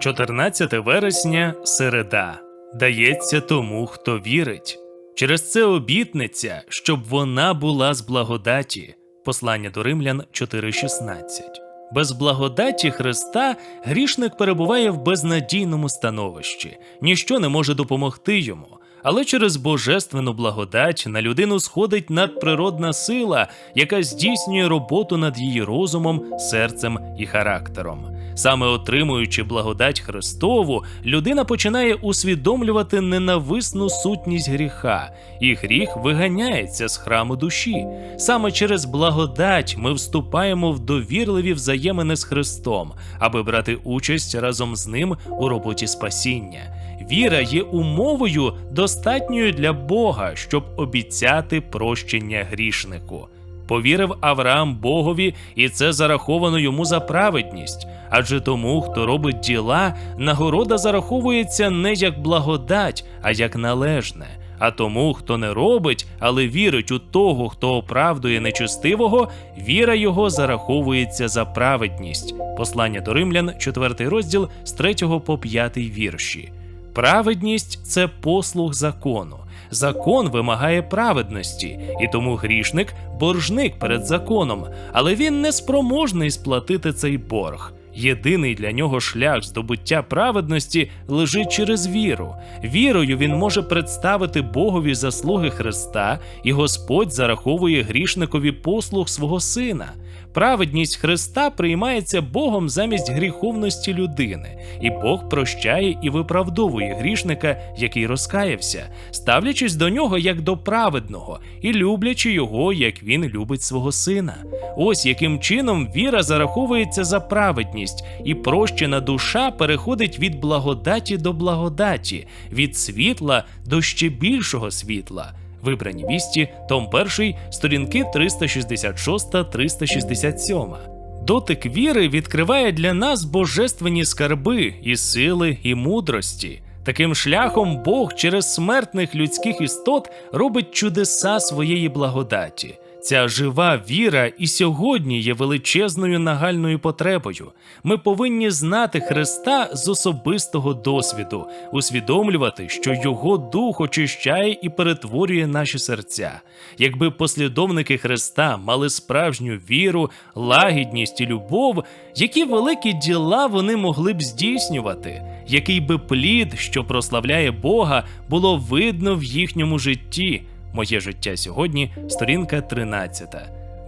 14 вересня середа дається тому, хто вірить. Через це обітниця, щоб вона була з благодаті. Послання до Римлян 4:16. Без благодаті Христа грішник перебуває в безнадійному становищі, ніщо не може допомогти йому. Але через божественну благодать на людину сходить надприродна сила, яка здійснює роботу над її розумом, серцем і характером. Саме отримуючи благодать Христову, людина починає усвідомлювати ненависну сутність гріха, і гріх виганяється з храму душі. Саме через благодать ми вступаємо в довірливі взаємини з Христом, аби брати участь разом з ним у роботі спасіння. Віра є умовою достатньою для Бога, щоб обіцяти прощення грішнику. Повірив Авраам Богові, і це зараховано йому за праведність. Адже тому, хто робить діла, нагорода зараховується не як благодать, а як належне. А тому, хто не робить, але вірить у того, хто оправдує нечестивого, віра його зараховується за праведність. Послання до римлян, 4 розділ з 3 по 5 вірші. Праведність це послуг закону. Закон вимагає праведності, і тому грішник боржник перед законом, але він не спроможний сплатити цей борг. Єдиний для нього шлях здобуття праведності лежить через віру. Вірою він може представити Богові заслуги Христа, і Господь зараховує грішникові послуг свого сина. Праведність Христа приймається Богом замість гріховності людини, і Бог прощає і виправдовує грішника, який розкаявся, ставлячись до нього як до праведного і люблячи його, як він любить свого сина. Ось яким чином віра зараховується за праведність, і прощена душа переходить від благодаті до благодаті, від світла до ще більшого світла. Вибрані вісті, том 1, сторінки 366-367. Дотик віри відкриває для нас божественні скарби і сили, і мудрості. Таким шляхом Бог через смертних людських істот робить чудеса своєї благодаті. Ця жива віра і сьогодні є величезною нагальною потребою. Ми повинні знати Христа з особистого досвіду, усвідомлювати, що Його дух очищає і перетворює наші серця. Якби послідовники Христа мали справжню віру, лагідність і любов, які великі діла вони могли б здійснювати, який би плід, що прославляє Бога, було видно в їхньому житті. Моє життя сьогодні, сторінка 13.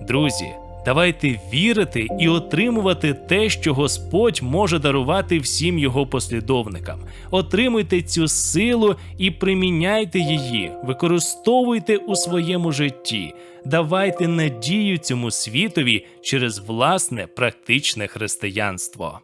Друзі, давайте вірити і отримувати те, що Господь може дарувати всім його послідовникам. Отримуйте цю силу і приміняйте її, використовуйте у своєму житті. Давайте надію цьому світові через власне практичне християнство.